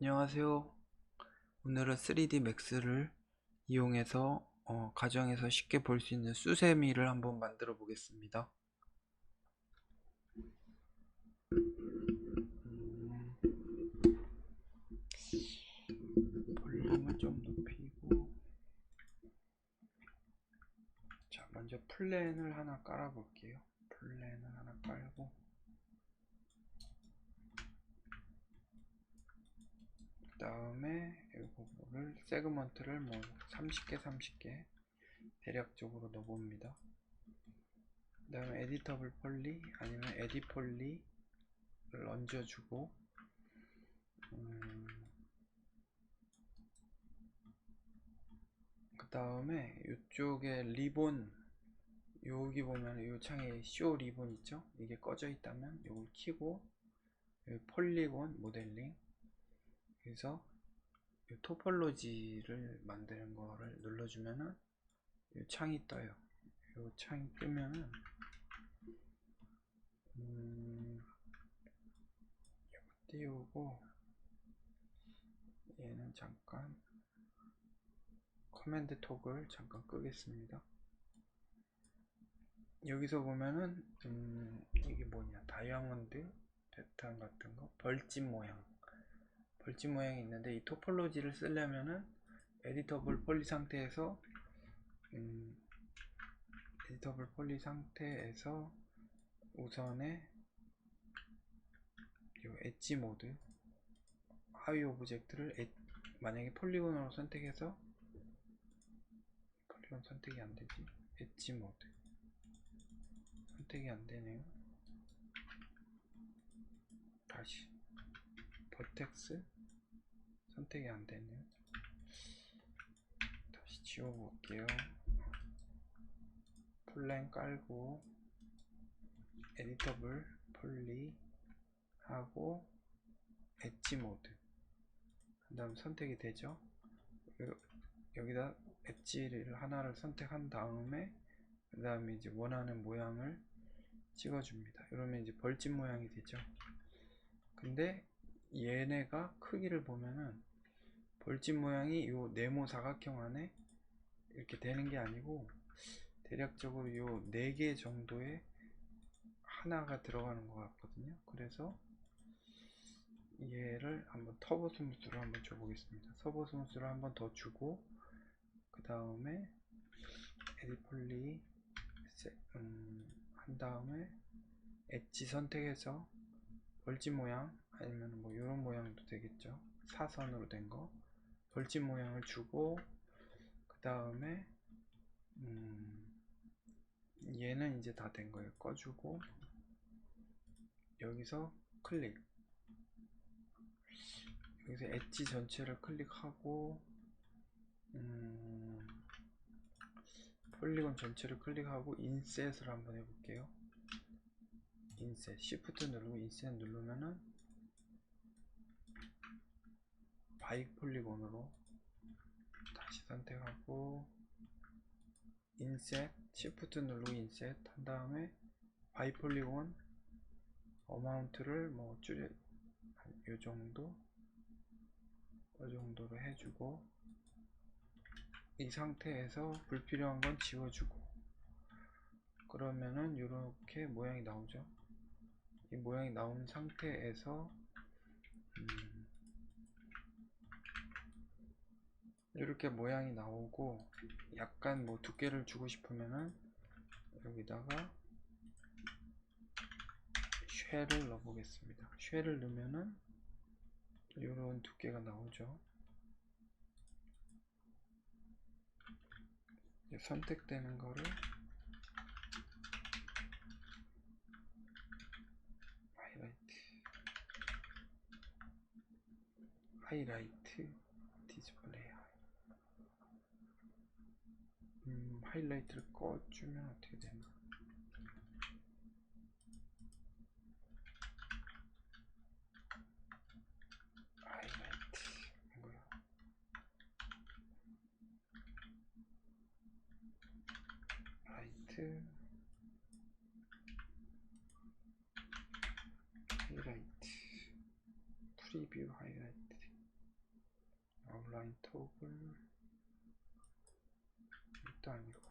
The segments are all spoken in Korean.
안녕하세요. 오늘은 3D Max를 이용해서 어, 가정에서 쉽게 볼 수 있는 수세미를 한번 만들어 보겠습니다. 음, 볼륨을 좀 높이고 자 먼저 플랜을 하나 깔아 볼게요. 플랜을 하나 깔고 그 다음에 이거를 세그먼트를 뭐 30개 30개 대략적으로 넣어봅니다. 그 다음에 에디터블 폴리 아니면 에디 폴리를 얹어주고 음, 그 다음에 이쪽에 리본 여기 보면 이 창에 쇼 리본 있죠? 이게 꺼져 있다면 이걸 키고 폴리곤 모델링 그래서 이 토폴로지를 만드는 거를 눌러주면은 이 창이 떠요. 이 창이 뜨면은 음, 띄우고 얘는 잠깐 커맨드 톡을 잠깐 끄겠습니다. 여기서 보면은 음, 이게 뭐냐 다이아몬드 패턴 같은 거 벌집 모양 벌집 모양이 있는데 이 토폴로지를 쓰려면은 에디터블 폴리 상태에서 음, 에디터블 폴리 상태에서 우선에 요 엣지 모드 하위 오브젝트를 엣, 만약에 폴리곤으로 선택해서 폴리곤 선택이 안되지? 엣지 모드. 선택이 안되네요. 다시. 버텍스 선택이 안 되네요. 다시 지워볼게요. 플랜 깔고 에디터블 폴리 하고 엣지 모드 그 다음 선택이 되죠 여기다 엣지를 하나를 선택한 다음에 그 다음에 이제 원하는 모양을 찍어줍니다 이러면 이제 벌집 모양이 되죠 근데 얘네가 크기를 보면은 벌집 모양이 요 네모 사각형 안에 이렇게 되는 게 아니고 대략적으로 요 네 개 정도의 하나가 들어가는 것 같거든요. 그래서 얘를 한번 터보 스무스로 한번 줘 보겠습니다. 터보 스무스를 한번 더 주고 그 다음에 에디폴리 음, 한 다음에 엣지 선택해서 벌집 모양 아니면 뭐 이런 모양도 되겠죠. 사선으로 된거 벌집 모양을 주고 그 다음에 음 얘는 이제 다 된 거예요 꺼주고 여기서 클릭. 여기서 엣지 전체를 클릭하고 음 폴리곤 전체를 클릭하고 인셋을 한번 해볼게요. 인셋 시프트 누르고 인셋 누르면은 바이크 폴리곤으로 다시 선택하고 인셋 시프트 누르고 인셋 한 다음에 바이 폴리곤 어마운트를 뭐 줄여 요 정도? 이 정도로 해주고 이 상태에서 불필요한 건 지워주고 그러면은 이렇게 모양이 나오죠? 이 모양이 나온 상태에서 음 이렇게 모양이 나오고 약간 뭐 두께를 주고 싶으면은 여기다가 쉐를 넣어 보겠습니다. 쉐를 넣으면은 이런 두께가 나오죠. 선택되는 거를 하이라이트 하이라이트 디스플레이 음, 하이라이트를 꺼주면 어떻게 되나? 하이라이트. 뭐야? 라이트. 하이라이트. 프리뷰 하이라이트. 아웃라인 토글 이것도 아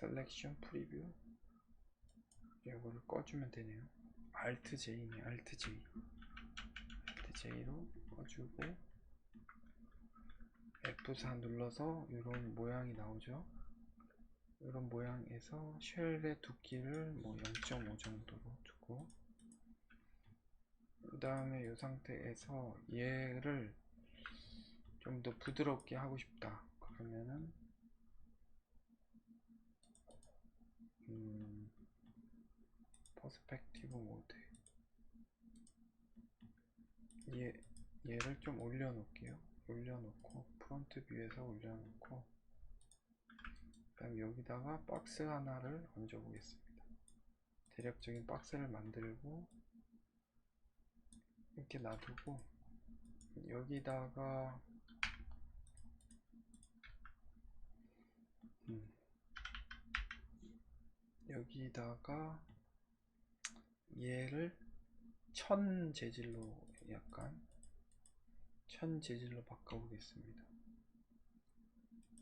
셀렉션 프리뷰 이거를 꺼주면 되네요. Alt J네 Alt J. Alt J로 꺼주고 F4 눌러서 이런 모양이 나오죠? 이런 모양에서 쉘의 두께를 뭐 0.5 정도로 두고 그 다음에 이 상태에서 얘를 좀 더 부드럽게 하고 싶다. 그러면은 음, 퍼스펙티브 모드. 얘, 얘를 좀 올려놓을게요. 올려놓고 프론트 뷰에서 올려놓고 그다음 여기다가 박스 하나를 얹어 보겠습니다. 대략적인 박스를 만들고 이렇게 놔두고 여기다가 여기다가 얘를 천 재질로 약간 천 재질로 바꿔보겠습니다.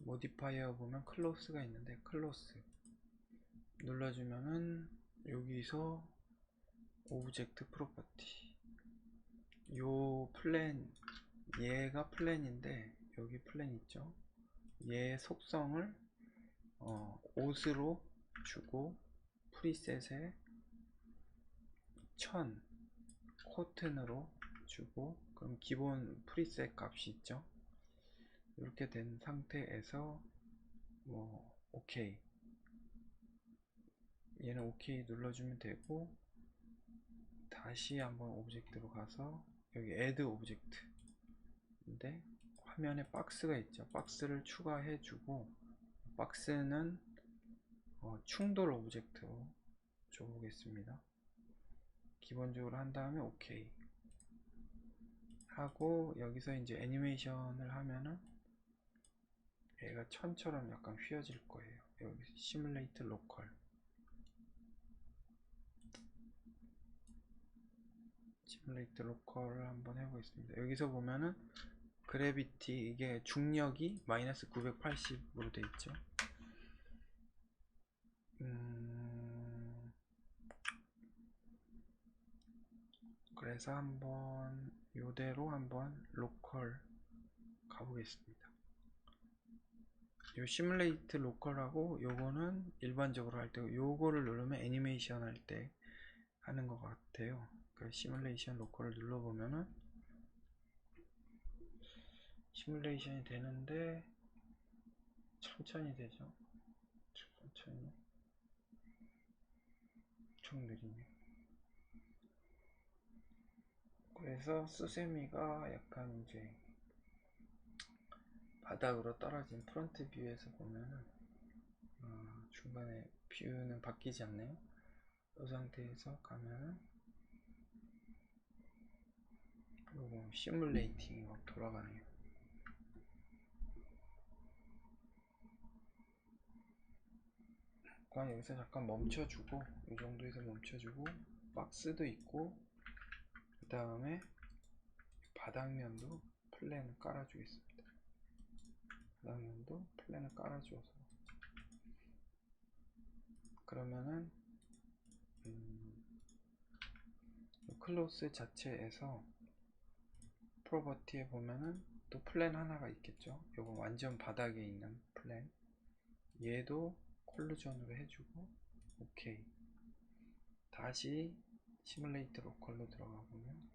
모디파이어 보면 클로스가 있는데 클로스 눌러주면은 여기서 오브젝트 프로퍼티 요 플랜 얘가 플랜인데 여기 플랜 있죠? 얘 속성을 어, 옷으로 주고 프리셋에 1000 코튼으로 주고 그럼 기본 프리셋 값이 있죠? 이렇게 된 상태에서 뭐 오케이. 얘는 오케이 눌러주면 되고 다시 한번 오브젝트로 가서 여기 add 오브젝트 인데 화면에 박스가 있죠. 박스를 추가해 주고 박스는 어, 충돌 오브젝트로 줘보겠습니다. 기본적으로 한 다음에 오케이 하고 여기서 이제 애니메이션을 하면은 얘가 천처럼 약간 휘어질 거예요. 여기 시뮬레이트 로컬. 시뮬레이트 로컬을 한번 해보겠습니다. 여기서 보면은 그래비티 이게 중력이 마이너스 980으로 돼 있죠 음 그래서 한번 요대로 한번 로컬 가보겠습니다. 요 시뮬레이트 로컬하고 요거는 일반적으로 할 때고 요거를 누르면 애니메이션 할 때 하는 것 같아요. 그 시뮬레이션 로컬을 눌러보면은 시뮬레이션이 되는데 천천히 되죠? 천천히 엄청 느리네. 그래서 수세미가 약간 이제 바닥으로 떨어진 프론트 뷰에서 보면은 어, 중간에 뷰는 바뀌지 않네요. 이 상태에서 가면은 요거 시뮬레이팅이 막 돌아가네요 그럼 여기서 잠깐 멈춰주고 이 정도에서 멈춰주고 박스도 있고 그 다음에 바닥면도 플랜을 깔아주겠습니다. 바닥면도 플랜을 깔아줘서. 그러면은 음, 클로스 자체에서 프로버티에 보면은 또 플랜 하나가 있겠죠? 요거 완전 바닥에 있는 플랜. 얘도 콜루전으로 해주고 오케이. 다시 시뮬레이트 로컬로 들어가 보면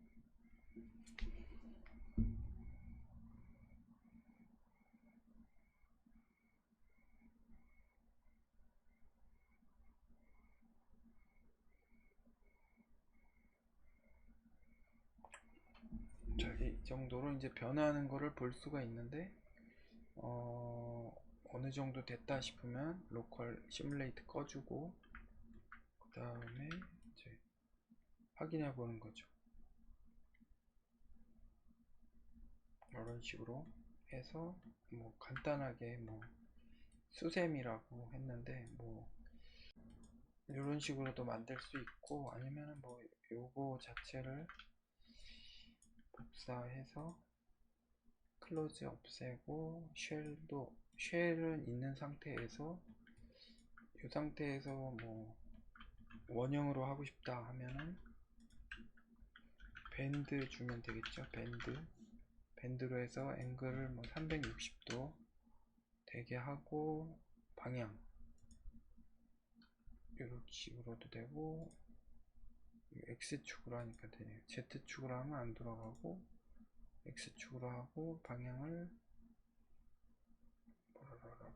자, 이 정도로 이제 변화하는 거를 볼 수가 있는데 어, 어느 정도 됐다 싶으면 로컬 시뮬레이트 꺼주고 그 다음에 이제 확인해 보는 거죠. 이런 식으로 해서 뭐 간단하게 뭐 수셈이라고 했는데 뭐 이런 식으로도 만들 수 있고 아니면은 뭐 요거 자체를 복사해서 클로즈 없애고 쉘도 쉘은 있는 상태에서 이 상태에서 뭐 원형으로 하고 싶다 하면은 밴드 주면 되겠죠? 밴드. 밴드로 해서 앵글을 뭐 360도 되게 하고 방향. 이런 식으로도 되고 X축으로 하니까 되네요. Z축으로 하면 안 돌아가고 X축으로 하고 방향을 뭐라라라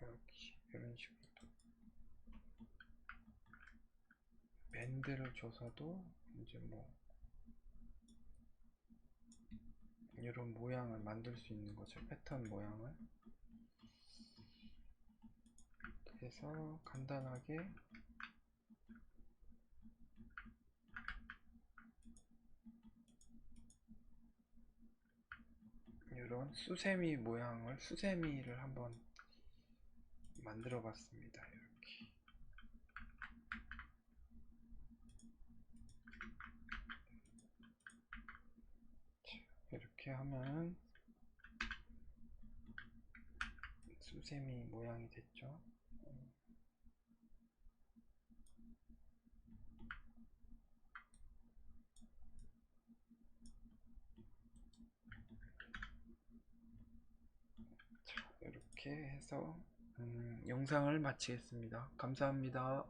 이렇게 이런 식으로 밴드를 줘서도 이제 뭐 이런 모양을 만들 수 있는 거죠. 패턴 모양을. 그래서 간단하게 이런 수세미 모양을 수세미를 한번 만들어 봤습니다 이렇게. 이렇게 하면 수세미 모양이 됐죠? 자, 이렇게 해서 음, 영상을 마치겠습니다. 감사합니다